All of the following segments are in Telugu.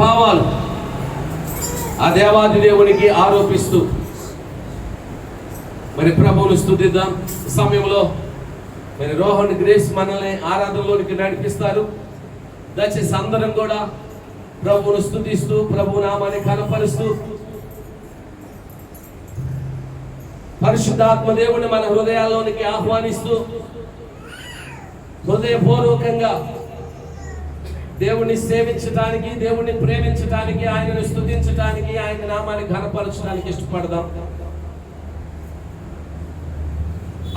అభావాలు ఆ దేవాది దేవునికి ఆరోపిస్తూ. మరి ప్రభువును స్థుతిద్దాం. సమయంలో మరి రోహన్ గ్రేస్ మనల్ని ఆరాధనలోనికి నడిపిస్తారు. దయచేసి అందరం కూడా ప్రభువును స్థుతిస్తూ ప్రభు నామాన్ని కనపరుస్తూ. పరిశుద్ధాత్మ దేవుని మన హృదయాల్లోనికి ఆహ్వానిస్తూ హృదయపూర్వకంగా దేవుణ్ణి సేవించడానికి దేవుణ్ణి ప్రేమించడానికి ఆయనను స్థుతించడానికి ఆయన నామాన్ని ఘనపరచడానికి ఇష్టపడదాం.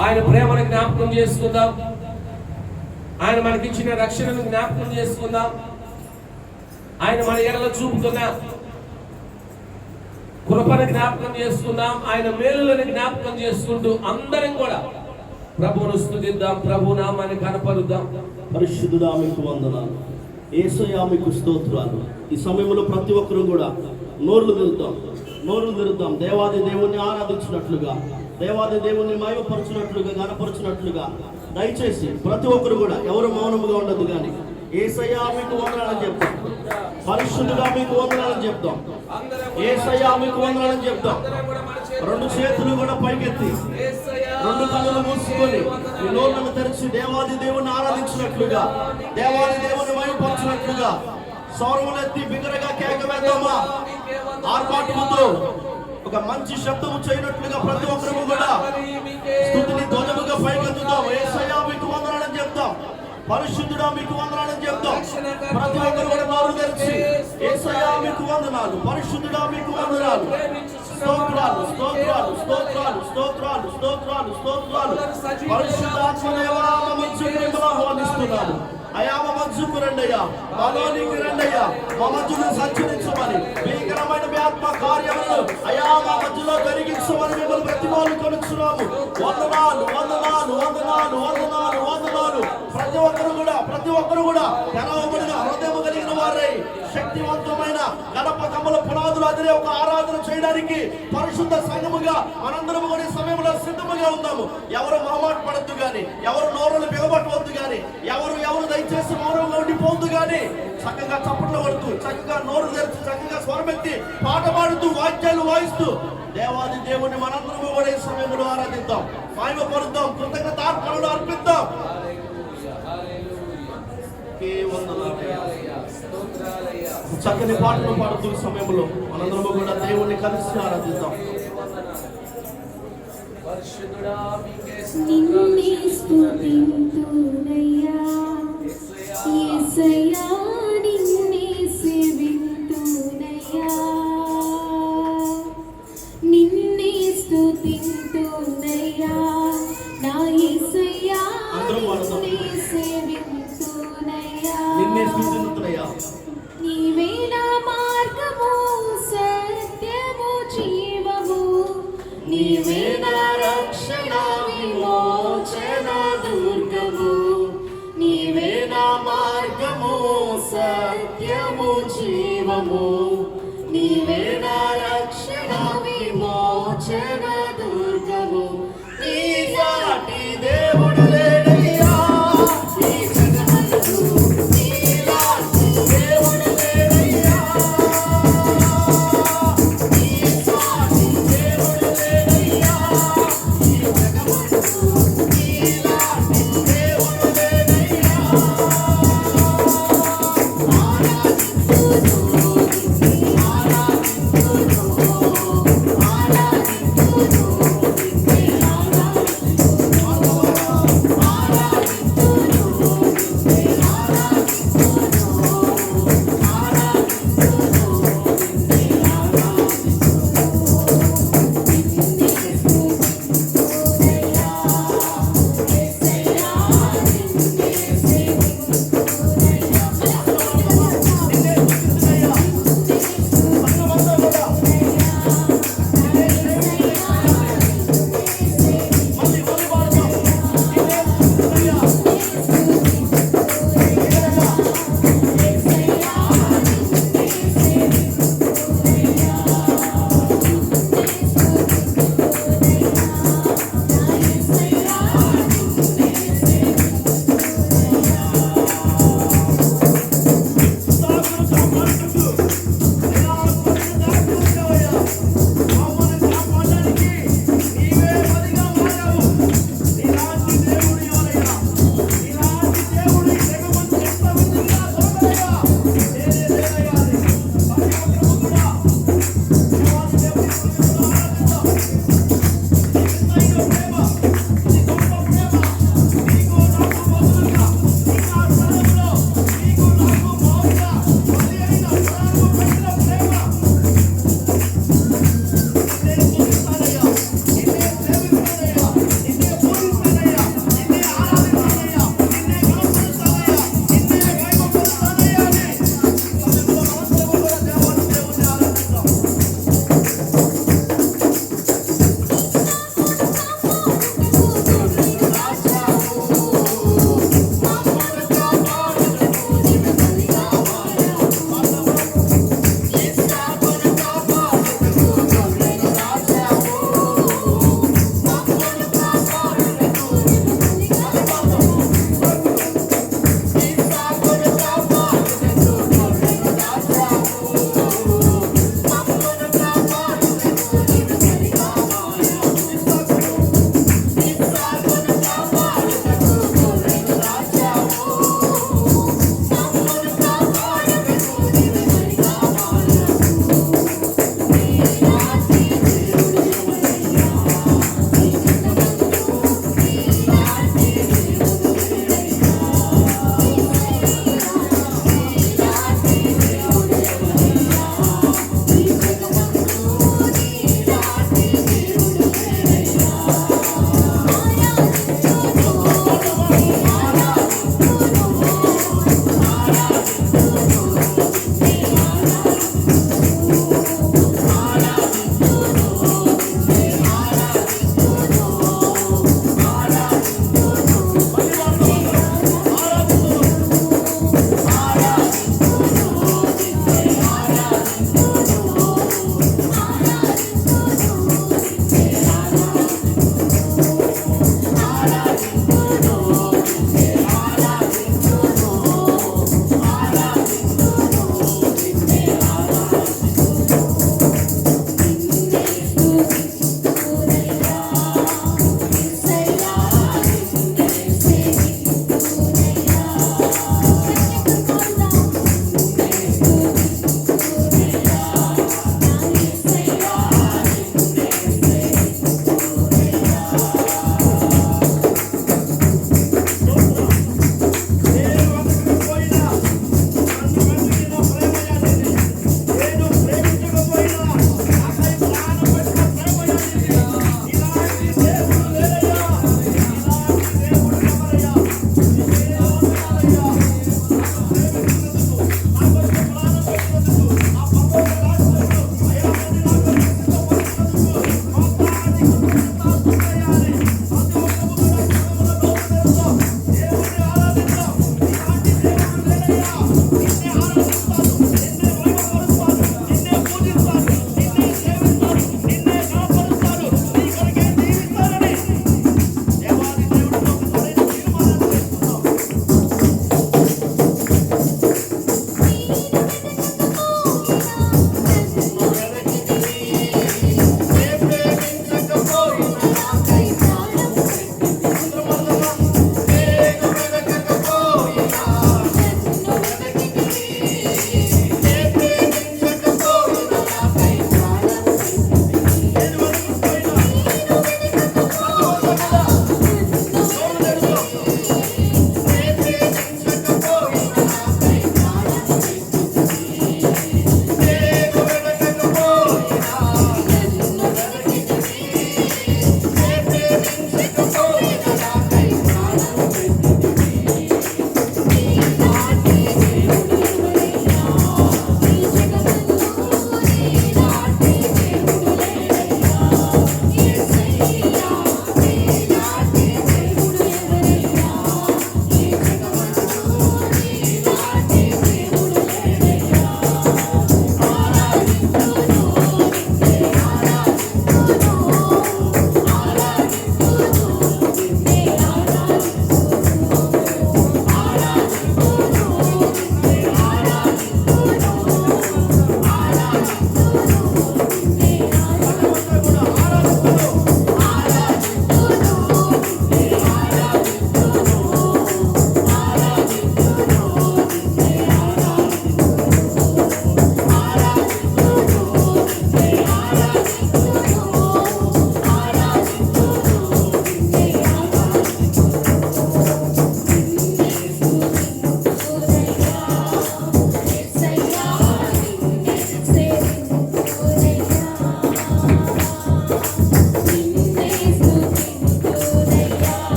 ఆయన ప్రేమను జ్ఞాపకం చేసుకుందాం. ఆయన మనకిచ్చిన రక్షణను జ్ఞాపకం చేసుకుందాం. ఆయన మన ఎడల చూపుతున్న. కృపను జ్ఞాపకం చేసుకుందాం. ఆయన మేలులను జ్ఞాపకం చేసుకుంటూ అందరం కూడా ప్రభువును స్థుతిద్దాం ప్రభు నామాన్ని కనపరుద్దాం పరిశుద్ధుడా మీకు వందనాలు. ఏసయా మీకు స్తోత్రాలు. ఈ సమయంలో ప్రతి ఒక్కరూ కూడా నోర్లు తెరుద్దాం నోర్లు తెరుద్దాం దేవాది దేవుణ్ణి ఆరాధించినట్లుగా దేవాది దేవుణ్ణి మయపరచినట్లుగా గనపరచినట్లుగా దయచేసి ప్రతి ఒక్కరు కూడా ఎవరు మౌనముగా ఉండదు కానీ ఏసయ్యా మీకు వందనాలని చెప్తాం. పరిశుద్ధుడా మీకు వందనాలని చెప్తాం ఏసయ్యా మీకు వందనాలని చెప్తాం రెండు చేతులు కూడా పైకెత్తి రెండు కళ్ళు మూసుకొని ఈ నోళ్ళను తెరిచి దేవాది దేవుని ఆరాధించినట్లుగా దేవాది దేవుని మయపరచినట్లుగా సౌరములెత్తి బిగ్గరగా కేక వేద్దామా? ఆర్పాటముతో ఒక మంచి శబ్దము చేయనట్లుగా ప్రతి ఒక్కరము కూడా స్థుతిని ధ్వజముగా పైకెత్తుతాం. ఏసయ్యా మీకు వందనాలు పరిశుద్ధుడా మీకు వందనాలని చెప్తాం. ప్రతి ఒక్కరు కూడా నోరు తెరిచి. ఏసయ్యా మీకు వందనాలు. పరిశుద్ధుడా మీకు వందనాలు. స్తోత్రాలు స్తోత్రాలు స్తోత్రాలు స్తోత్రాలు స్తోత్రాలు స్తోత్రాలు. పరిశుద్ధాత్మదేవా మమ్మల్ని ఆహ్వానిస్తున్నాము అయా మా మధ్యకు రండయ్యా. మాలోనికి రండయ్యా. మా మధ్యలో సంచరించమని. భీకరమైన మీ ఆత్మ కార్యములను అయా మా మధ్యలో జరిగించమని మిమ్మల్ని ప్రతిమాలు కొనుచున్నాము వందనాలు వందనాలు వందనాలు వందనాలు. ప్రతి ఒక్కరు కూడా తెరవబడిన హృదయం కలిగిన వారై శక్తివంతమైన గడప కమ్మల పునాదులు అదిరే ఒక ఆరాధన చేయడానికి పరిశుద్ధ సంఘముగా మనందరం కూడా సమయంలో సిద్ధముగా ఉందాము ఎవరు మొహమాట పడద్దు గాని ఎవరు నోరులు బిగబట్టవద్దు గాని ఎవరు ఎవరు దయచేసి మౌనంగా ఉండిపోవద్దు గాని చక్కగా చప్పట్లు కొడుతూ చక్కగా నోరు తెరిచి చక్కగా స్వరమెత్తి పాట పాడుతూ వాక్యాలు వాయిస్తూ దేవాది దేవుని మనందరము కూడా ఈ సమయంలో ఆరాధిద్దాం. మాయమ పరుద్దాం కృతజ్ఞత అర్పణలు అర్పిద్దాం. చక్కని పాటలు పాడుతూ ఈ సమయంలో మనందరము కూడా దేవుణ్ణి కలిసి ఆరాధిద్దాం. నిన్నే స్తుతింతునయ్యా యేసయ్యా నిన్నే సేవింతునయ్యా 是的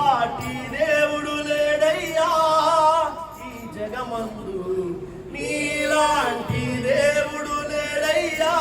సాటి దేవుడు లేడయ్యా. ఈ జగమందు నీలాంటి దేవుడు లేడయ్యా.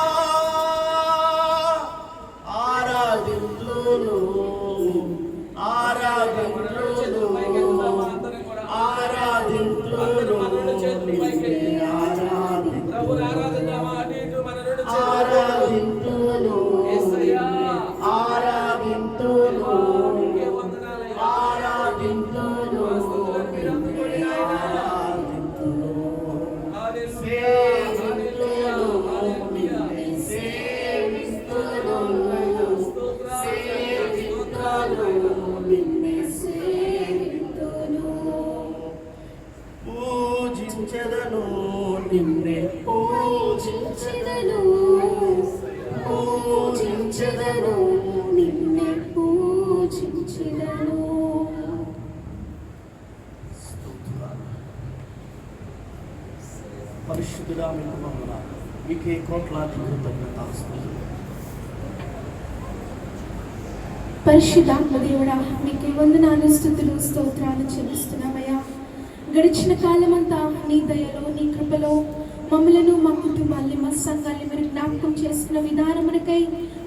పరిశుద్ధుడా మీకు మమ్మల్ని మీకే కోట్లాది కృతజ్ఞత పరిశుద్ధాత్మ దేవుడా మీకు వందనాలు స్థుతులు స్తోత్రాలు చెల్లిస్తున్నామయ్యా. గడిచిన కాలమంతా నీ దయలో నీ కృపలో మమ్మలను మా కుటుంబాన్ని మా సంఘాన్ని మీరు జ్ఞాపకం చేసుకున్న విధానమునకై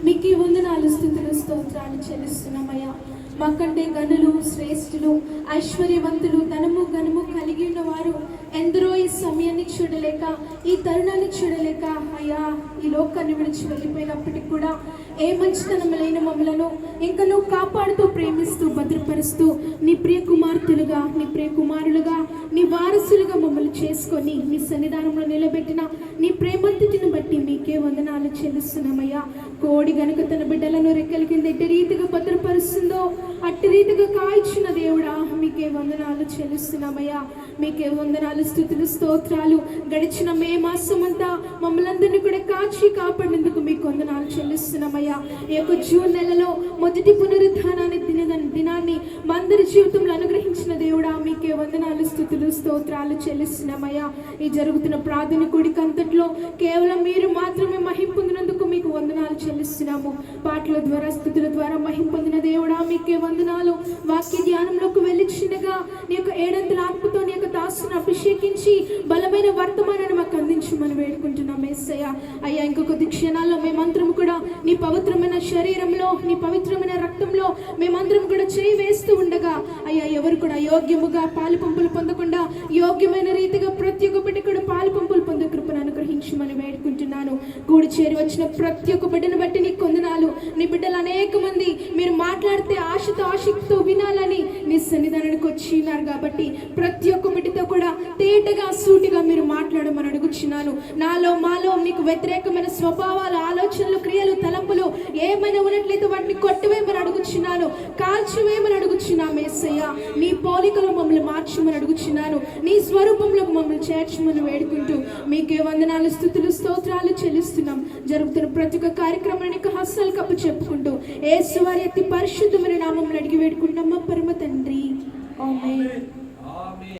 మీకు ఈ వందనాలు స్థుతులు స్తోత్రాలు చెల్లిస్తున్నామయ్యా. మాకంటే గనులు శ్రేష్ఠులు ఐశ్వర్యవంతులు ధనము గనుము కలిగి ఉన్నవారు ఎందరో ఈ సమయాన్ని చూడలేక ఈ తరుణాన్ని చూడలేక అయ్యా ఈ లోకాన్ని విడిచి వెళ్ళిపోయినప్పటికి కూడా ఏ మంచితనం లేని మమ్మలను ఇంకా నువ్వు కాపాడుతూ ప్రేమిస్తూ భద్రపరుస్తూ నీ ప్రియ కుమార్తెలుగా నీ ప్రియ కుమారులుగా నీ వారసులుగా మమ్మల్ని చేసుకొని నీ సన్నిధానంలో నిలబెట్టిన నీ ప్రేమంతటిని బట్టి మీకే వందనాలు చెల్లిస్తున్నామయ్యా. కోడి గనుక తన బిడ్డలను రెక్కల కింద ఎట్టి రీతిగా భద్రపరుస్తుందో అట్టి రీతిగా కాయిచ్చిన దేవుడా మీకే వందనాలు చెల్లిస్తున్నామయ్యా. మీకే వందనాలు స్థుతులు స్తోత్రాలు. గడిచిన మే మాసం అంతా మమ్మల్ని అందరినీ కూడా కాచి కాపాడేందుకు మీకు వందనాలు చెల్లిస్తున్నామయ్యా. ఈ యొక్క జూన్ నెలలో మొదటి పునరుద్ధానాన్ని దిన దినాన్ని మందరి అందరి జీవితంలో అనుగ్రహించిన దేవుడా మీకే వందనాలు స్థుతులు స్తోత్రాలు చెల్లిస్తున్నామయ్యా. ఈ జరుగుతున్న ప్రార్థన కూడికంతట్లో కేవలం మీరు మాత్రమే మహిం పొందినందుకు మీకు వందనాలు చెల్లిస్తున్నాము. పాటల ద్వారా స్థుతుల ద్వారా మహిం పొందిన దేవుడా మీకే వందనాలు. వాక్య ధ్యానంలోకి వెళ్ళిచ్చినగా నీ యొక్క ఏడంతల ఆత్మతో నీ యొక్క దాసును అభిషేకించి బలమైన వర్తమానాన్ని మాకు వేడుకుంటున్నాం ఏసయ్య. అయ్యా ఇంకొక క్షణాల్లో మేమందరం కూడా నీ పవిత్రమైన శరీరంలో నీ పవిత్రమైన రక్తంలో మేమందరం కూడా చేయి వేస్తూ ఉండగా అయ్యా ఎవరు కూడా యోగ్యముగా పాలు పంపులు పొందకుండా యోగ్యమైన రీతిగా ప్రతి ఒక్క బిడ్డ కూడా పాలు పంపులు పొందే కృపను అనుగ్రహించమని వేడుకుంటున్నాను. కూడి చేరి వచ్చిన ప్రతి ఒక్క బిడ్డను బట్టి నీకు కొందనాలు నీ బిడ్డలు అనేక మంది మీరు మాట్లాడితే ఆశతో ఆశక్తితో వినాలని నీ సన్నిధానానికి వచ్చినారు కాబట్టి ప్రతి తేటగా సూటిగా మీరు మాట్లాడమని అడుగుచున్నాను. నాలో మాలో నీకు వ్యతిరేకమైన స్వభావాలు ఆలోచనలు క్రియలు తలంపులు ఏమైనా ఉన్నట్లయితే వాటిని కొట్టివేయమని అడుగుచున్నాను. కాల్చివేయమని అడుగుచున్నాం ఏసయ్య. నీ పోలికలో మమ్మల్ని మార్చమని అడుగుచున్నాను. నీ స్వరూపంలో మమ్మల్ని చేర్చమని వేడుకుంటూ మీకే వందనాలు స్థుతులు స్తోత్రాలు చెల్లిస్తున్నాం. జరుగుతున్న ప్రతి ఒక్క కార్యక్రమానికి హస్తాలు కప్పు చెప్పుకుంటూ ఏసువారి అతి పరిశుద్ధమైన నామం అడిగి వేడుకుంటున్నాం పరమ తండ్రి. ఆమేన్.